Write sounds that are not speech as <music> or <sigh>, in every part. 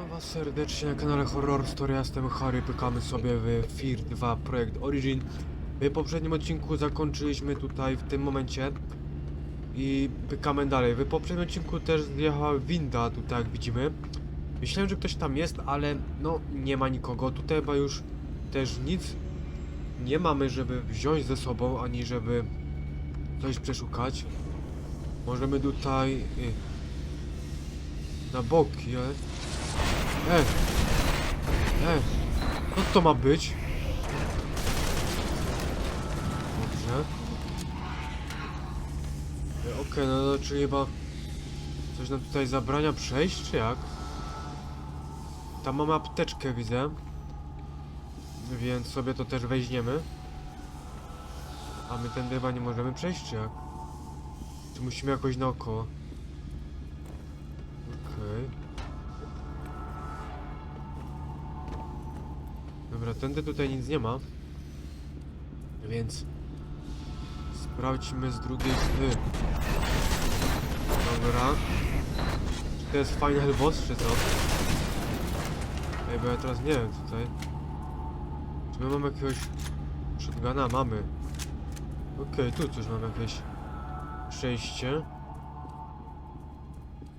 Witam was serdecznie na kanale Horror Story, ja jestem Harry, pykamy sobie w Fear 2 Projekt Origin. W poprzednim odcinku zakończyliśmy tutaj w tym momencie i pykamy dalej. W poprzednim odcinku też zjechała winda tutaj jak widzimy. Myślałem, że ktoś tam jest, ale no nie ma nikogo. Tutaj chyba już też nic nie mamy, żeby wziąć ze sobą, ani żeby coś przeszukać. Możemy tutaj y, na boki, ale... E! E! Co to ma być? Dobrze. Okej, no to czyli chyba... Coś nam tutaj zabrania przejść, czy jak? Tam mamy apteczkę, widzę. Więc sobie to też weźmiemy. A my tędy chyba nie możemy przejść, czy jak? Czy musimy jakoś naokoło? Dobra, tędy tutaj nic nie ma. Więc sprawdźmy z drugiej strony. Dobra. Czy to jest final boss, czy co? Ej, bo ja teraz nie wiem tutaj. Czy my mamy jakiegoś shotguna? Mamy. Okej, tu coś mam jakieś przejście.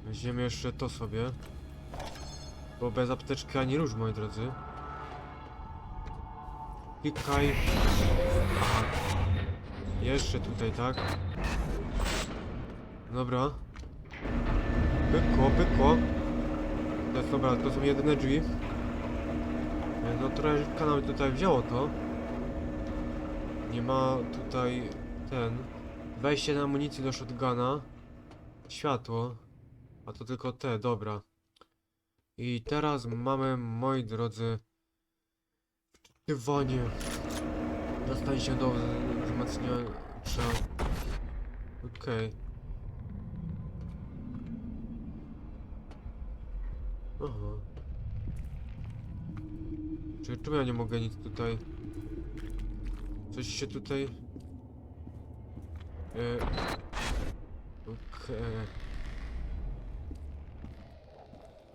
Weźmiemy jeszcze to sobie. Bo bez apteczki ani róż, moi drodzy. Klikaj. Aha. Jeszcze tutaj, tak? Dobra. Pykło, pykło. Jest dobra, to są jedyne drzwi. No trochę kanał tutaj wzięło to. Nie ma tutaj ten. Wejście na amunicji do shotguna. Światło. A to tylko te, dobra. I teraz mamy, moi drodzy, wczytywanie. Dostań się do wzmacniacza. Okej. Aha. Czy czemu ja nie mogę nic tutaj? Coś się tutaj... E... Okej.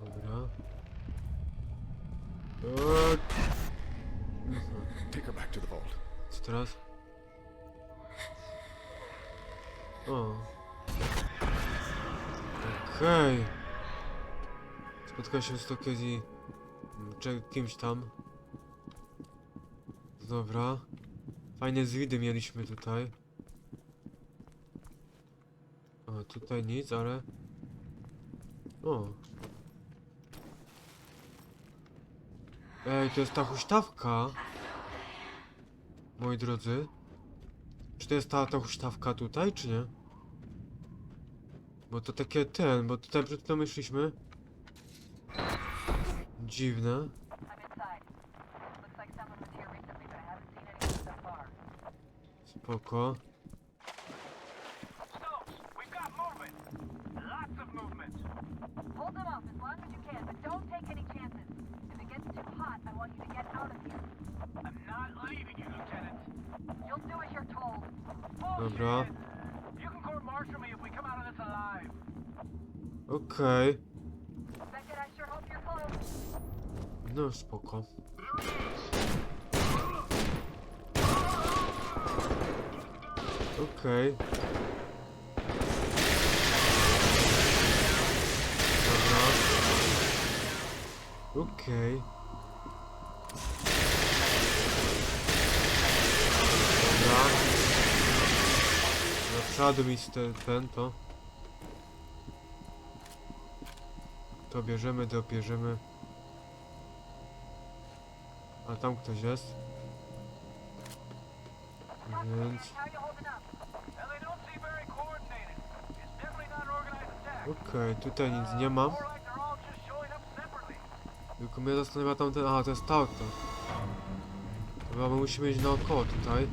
Dobra. Eee, Take her back to the vault. Co teraz? O. Okej. Spotkał się z Tokezi czy kimś tam. Dobra. Fajne zwidy mieliśmy tutaj. O, tutaj nic, ale... O. Ej, to jest ta huśtawka. Moi drodzy. Czy to jest ta, ta huśtawka tutaj, czy nie? Bo to takie ten, bo tutaj przed chwilą myśleliśmy. Dziwne. Spoko. I'm not leaving you, Lieutenant. You'll do as you're told. Dobra. Bullshit. You can court-martial me if we come out of this alive. Okej. Close. No spoko. Okej. Dobra. Okej. Dobra. Mi ten, ten to. To bierzemy, to bierzemy. A tam ktoś jest. Więc... Okej, tutaj nic nie ma. More like they're all just showing up separately. Tylko mnie zastanawia tamten... Aha, to jest to auto. Chyba my musimy iść naokoło tutaj.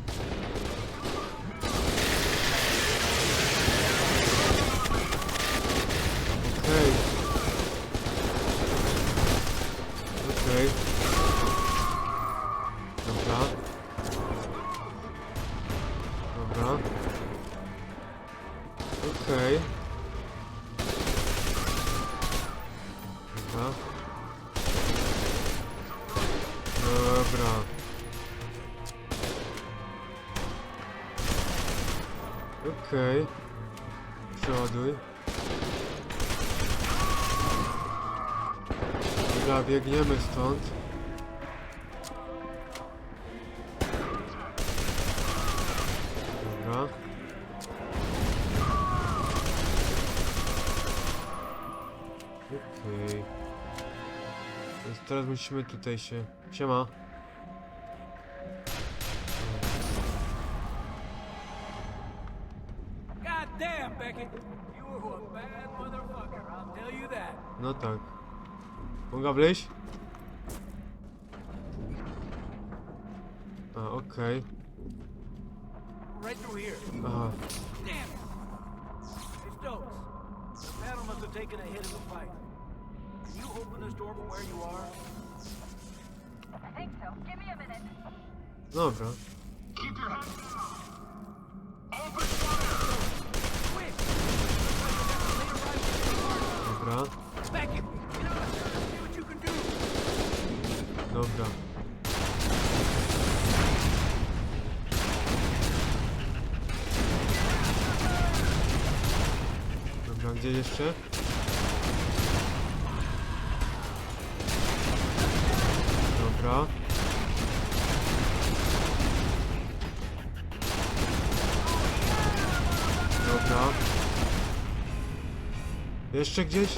Biegniemy stąd. Dobra. Okej. Więc teraz musimy tutaj się... Siema. No tak. Mogę wleźć? A, okej. Right through here. Aha. Damn it. Hey, Stokes. The panel must have taken a hit in the fight. Can you open this door from where you are? I think so. Give me a minute. Dobra. Jeszcze gdzieś?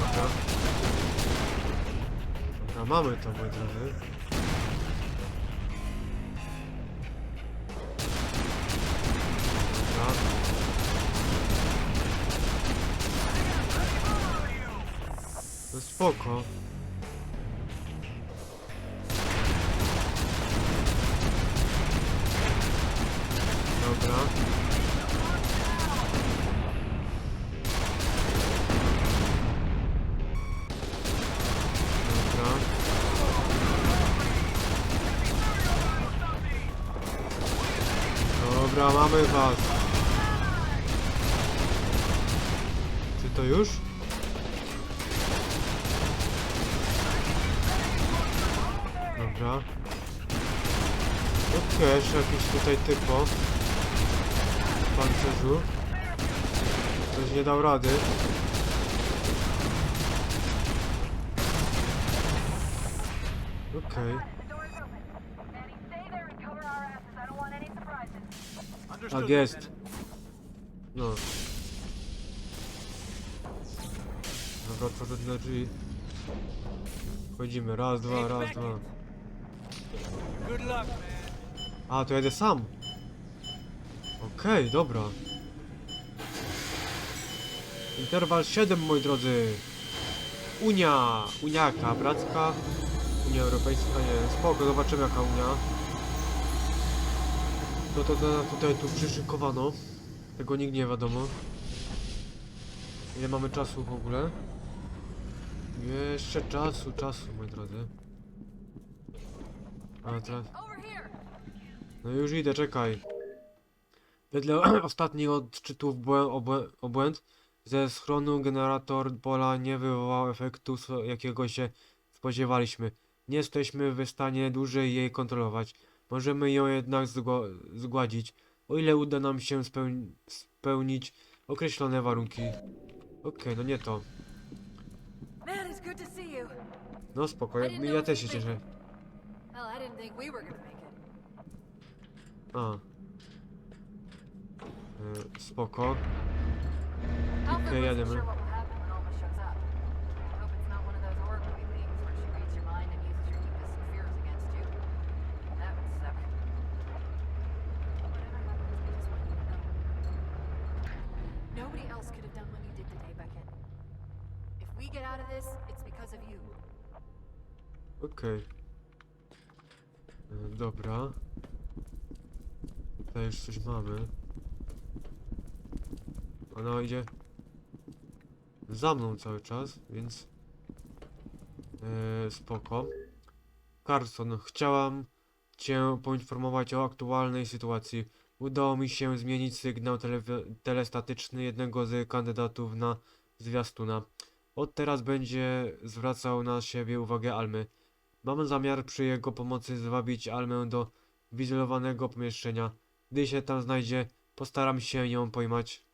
Dobra. Dobra, mamy to, moi drodzy. No spoko. Dobra, mamy was. Czy to już? Dobra. Okej, jeszcze jakiś tutaj typo. W pancerzu. Ktoś nie dał rady. Okej. The Tak jest. No. Dobra, otworzę te drzwi. Wchodzimy, raz, dwa, raz, dwa. Good luck, man. A, to jedę sam. Okej, dobra. Interwał 7, moi drodzy. Unia, Uniaka, bracka. Unia Europejska, nie, spoko, zobaczymy jaka Unia. No to, to tutaj tu przyszykowano. Tego nikt nie wiadomo. Ile mamy czasu w ogóle? Jeszcze czasu, czasu, moi drodzy. A teraz... No już idę, czekaj. Wedle <clears throat> ostatnich odczytów błę- obłę- obłęd ze schronu generator pola nie wywołał efektu, jakiego się spodziewaliśmy. Nie jesteśmy w stanie dłużej jej kontrolować. Możemy ją jednak zgła- zgładzić, o ile uda nam się speł- spełnić określone warunki. Okej, no nie to. No spokojnie, ja też się cieszę. Hell, I didn't think we were Nobody else could have done what you did today, Beckett. If we get out of this, it's because of you. Okej. E, Dobra. Tutaj już coś mamy. Ona idzie za mną cały czas, więc e, spoko. Carson, chciałam Cię poinformować o aktualnej sytuacji. Udało mi się zmienić sygnał telewi- telestatyczny jednego z kandydatów na zwiastuna. Od teraz będzie zwracał na siebie uwagę Almy. Mam zamiar przy jego pomocy zwabić Almę do wyizolowanego pomieszczenia. Gdy się tam znajdzie, postaram się ją pojmać.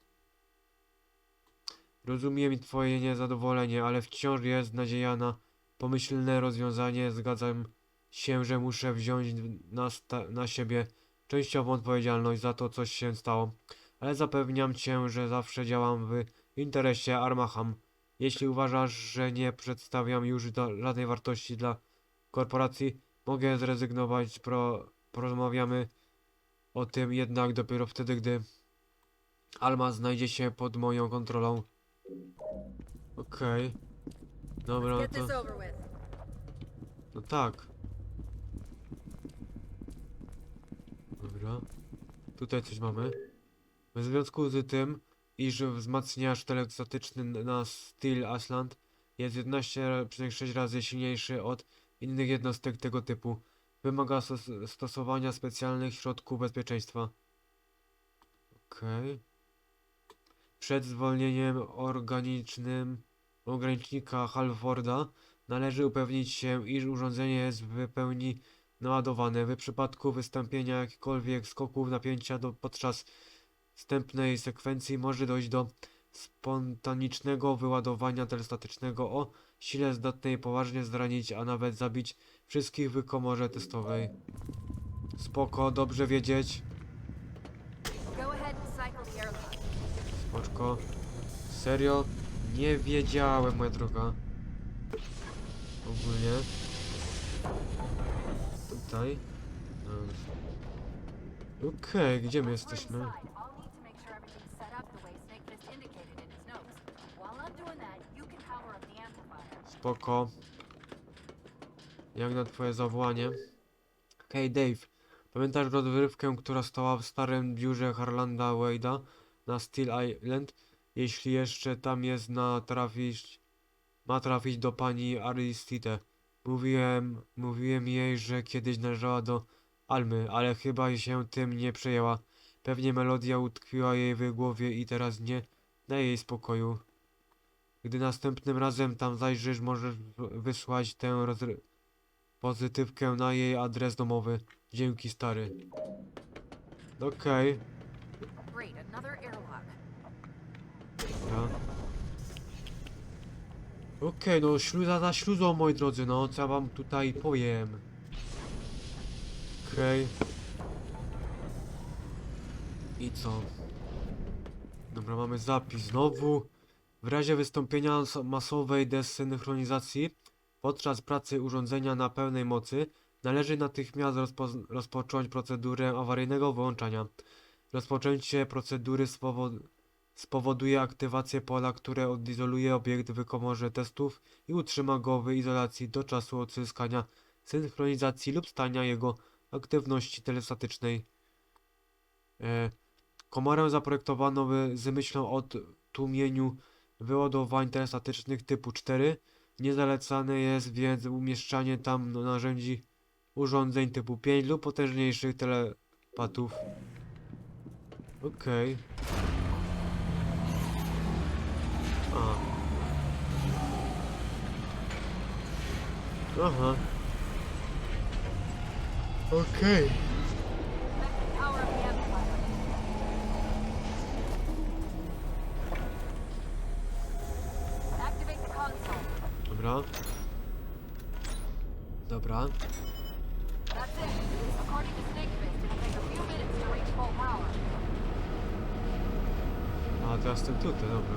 Rozumiem twoje niezadowolenie, ale wciąż jest nadzieja na pomyślne rozwiązanie. Zgadzam się, że muszę wziąć na, na siebie częściową odpowiedzialność za to, co się stało. Ale zapewniam cię, że zawsze działam w interesie Armaham. Jeśli uważasz, że nie przedstawiam już żadnej wartości dla korporacji, mogę zrezygnować. Pro, porozmawiamy o tym jednak dopiero wtedy, gdy Alma znajdzie się pod moją kontrolą. Okej. Dobra, Get to... No tak. Dobra. Tutaj coś mamy. W związku z tym, iż wzmacniacz telestatyczny na Steel Asland jest 11,6 razy silniejszy od innych jednostek tego typu, wymaga stos stosowania specjalnych środków bezpieczeństwa. Okej. Przed zwolnieniem organicznym ogranicznika Halforda Należy upewnić się, iż urządzenie jest w pełni naładowane. W przypadku wystąpienia jakichkolwiek skoków napięcia do, podczas wstępnej sekwencji może dojść do spontanicznego wyładowania telestatycznego o sile zdatnej poważnie zranić, a nawet zabić wszystkich w komorze testowej. Spoko, dobrze wiedzieć. Spoczko. Serio? Nie wiedziałem, moja droga. Ogólnie. Tutaj. Okej, gdzie my jesteśmy? Spoko. Jak na twoje zawołanie? Hej Dave, pamiętasz rozrywkę, która stała w starym biurze Harlanda Wade'a na Steel Island? Jeśli jeszcze tam jest na trafić, ma trafić do pani Aristide. Mówiłem, mówiłem jej, że kiedyś należała do Almy, ale chyba się tym nie przejęła. Pewnie melodia utkwiła jej w głowie i teraz nie daje jej spokoju. Gdy następnym razem tam zajrzysz, możesz wysłać tę pozytywkę na jej adres domowy. Dzięki, stary. Okej, airlock. dobra. Okej, no śluza za śluzą, moi drodzy, no co ja wam tutaj powiem. Okej. I co? Dobra, mamy zapis znowu. W razie wystąpienia masowej desynchronizacji podczas pracy urządzenia na pełnej mocy należy natychmiast rozpo rozpocząć procedurę awaryjnego wyłączania. Rozpoczęcie procedury spowo- spowoduje aktywację pola, które odizoluje obiekt w komorze testów i utrzyma go w izolacji do czasu odzyskania synchronizacji lub stania jego aktywności telestatycznej. E, komorę zaprojektowano z myślą o tłumieniu wyładowań telestatycznych typu 4. Niezalecane jest więc umieszczanie tam narzędzi urządzeń typu 5 lub potężniejszych telepatów. Okej. A. Aha. Okej. Connect the power of the amplifier. Activate the console. Dobra. Dobra. That's it. According to Snake Fist, it'll take a teraz jestem tutaj, dobra.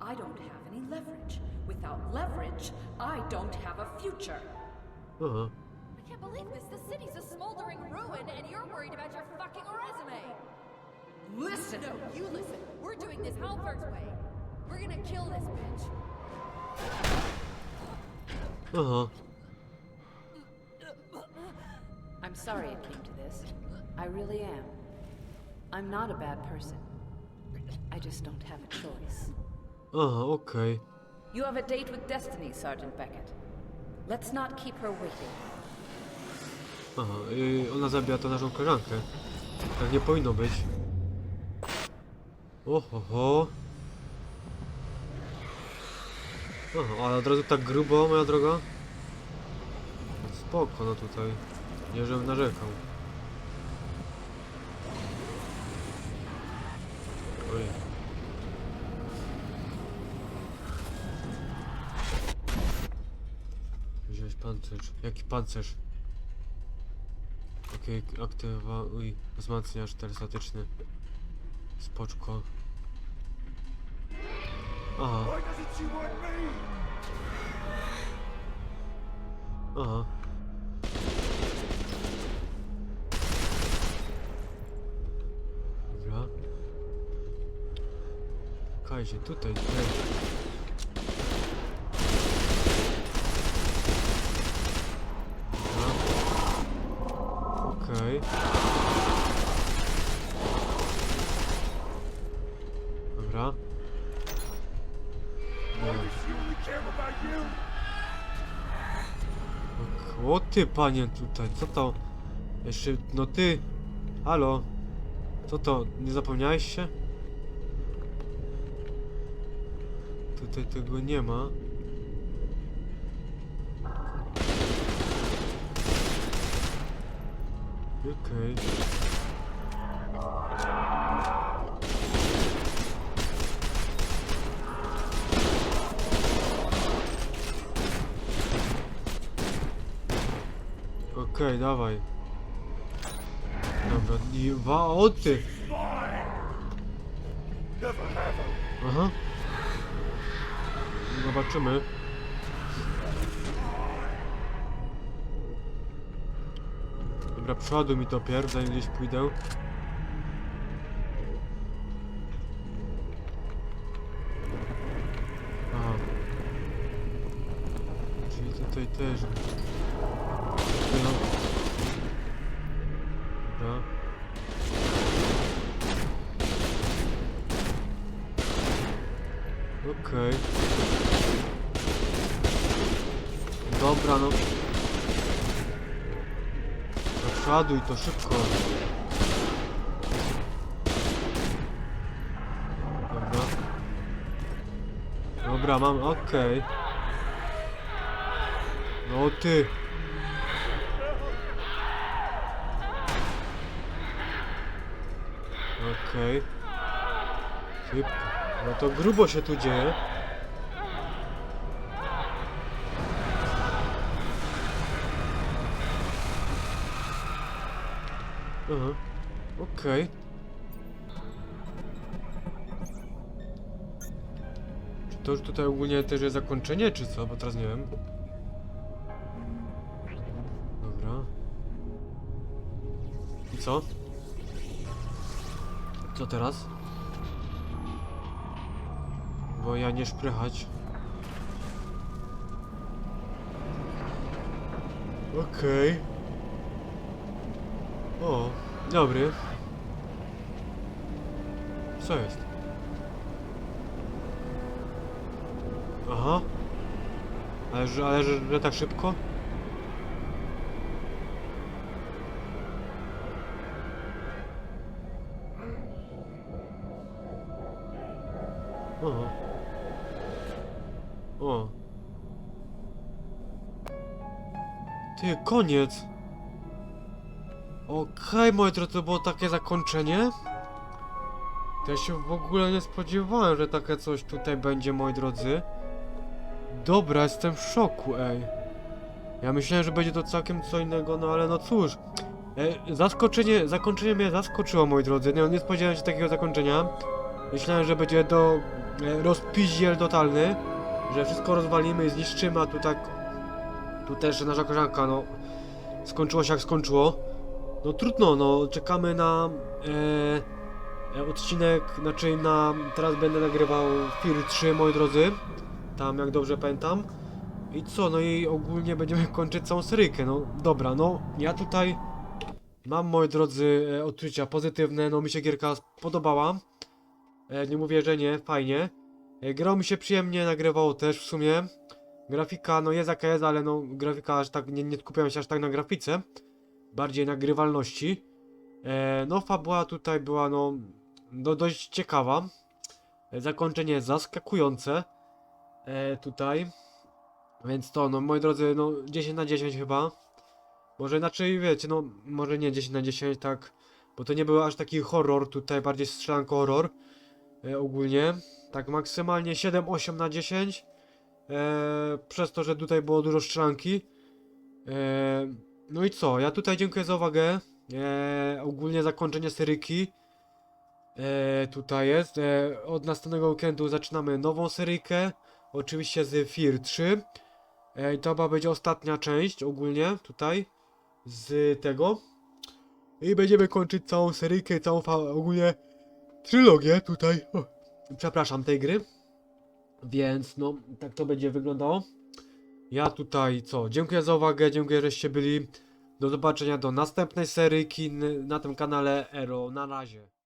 I don't have any leverage. Without leverage, I don't have a future. Uh-huh. I can't believe this. The city's a smoldering ruin, and you're worried about your fucking resume. Listen! No, you listen. We're doing this Halford's way. We're gonna kill this bitch. Uh huh. I'm sorry it came to this. I really am. I'm not a bad person. I just don't have a choice. Aha, okej. You have a date with Destiny, Sergeant Beckett. Let's not keep her waiting. Aha, i ona zabija to naszą koleżankę. Tak nie powinno być. Oho, ho. Aha, ale od razu tak grubo, moja droga? Spoko, no tutaj. Nie, żebym narzekał. Oj. Wziąć pancerz. Jaki pancerz? Okej, aktywa... Uj, wzmacniacz telestatyczny. Spoczko. Aha, aha. Dobra. Kajzie, tutaj, tutaj. Ty panie tutaj, co to? Jeszcze, no ty, halo, co to, nie zapomniałeś się? Tutaj tego nie ma. Okej. Okej, dawaj. Dobra, i wa, o ty! Aha. Zobaczymy. Dobra, przodu mi to pierw, zanim gdzieś pójdę. Aha. Czyli tutaj też. No. Dobra. Okej. Dobra, no. Przoduj to szybko. Dobra. Dobra, mam, okej. No ty. Okej. Szybko. No to grubo się tu dzieje. Aha. Okej. Czy to już tutaj ogólnie też jest zakończenie, czy co? Bo teraz nie wiem. Dobra. I co? Co teraz? Bo ja nie szprychać. Okej. O, dobry. Co jest? Aha. Ale ale że, że tak szybko? Koniec. Okej, moi drodzy, to było takie zakończenie. To ja się w ogóle nie spodziewałem, że takie coś tutaj będzie, moi drodzy. Dobra, jestem w szoku, ej. Ja myślałem, że będzie to całkiem co innego, no ale no cóż. E, zaskoczenie, zakończenie mnie zaskoczyło, moi drodzy. Nie, nie spodziewałem się takiego zakończenia. Myślałem, że będzie do e, rozpiździel totalny, że wszystko rozwalimy i zniszczymy, a tu tak... Tu też nasza koleżanka, no... Skończyło się jak skończyło. No trudno, no czekamy na e, e, odcinek, znaczy na... Teraz będę nagrywał Fear 3, moi drodzy. Tam, jak dobrze pamiętam. I co, no i ogólnie będziemy <laughs> kończyć całą seryjkę, no dobra, no ja tutaj mam, moi drodzy, e, odczucia pozytywne, no mi się gierka podobała. E, nie mówię, że nie, fajnie. E, grało mi się przyjemnie, nagrywało też w sumie. Grafika, no jest jaka jest, ale no grafika aż tak, nie, nie skupiam się aż tak na grafice. Bardziej na grywalności. E, no fabuła tutaj była, no, no dość ciekawa. E, zakończenie zaskakujące. E, tutaj. Więc to, no moi drodzy, no 10 na 10 chyba. Może inaczej, wiecie, no może nie 10 na 10, tak. Bo to nie był aż taki horror, tutaj bardziej strzelanko horror. E, ogólnie. Tak maksymalnie 7-8 na 10. E, przez to, że tutaj było dużo strzelanki. E, no i co? Ja tutaj dziękuję za uwagę. E, ogólnie zakończenie seryjki. E, tutaj jest. E, od następnego weekendu zaczynamy nową seryjkę. Oczywiście z Fear 3. E, to chyba będzie ostatnia część ogólnie tutaj. Z tego. I będziemy kończyć całą seryjkę, całą ogólnie trylogię tutaj. O, przepraszam, tej gry. Więc no, tak to będzie wyglądało. Ja tutaj co? Dziękuję za uwagę, dziękuję, żeście byli. Do zobaczenia do następnej seryjki n- na tym kanale Ero. Na razie.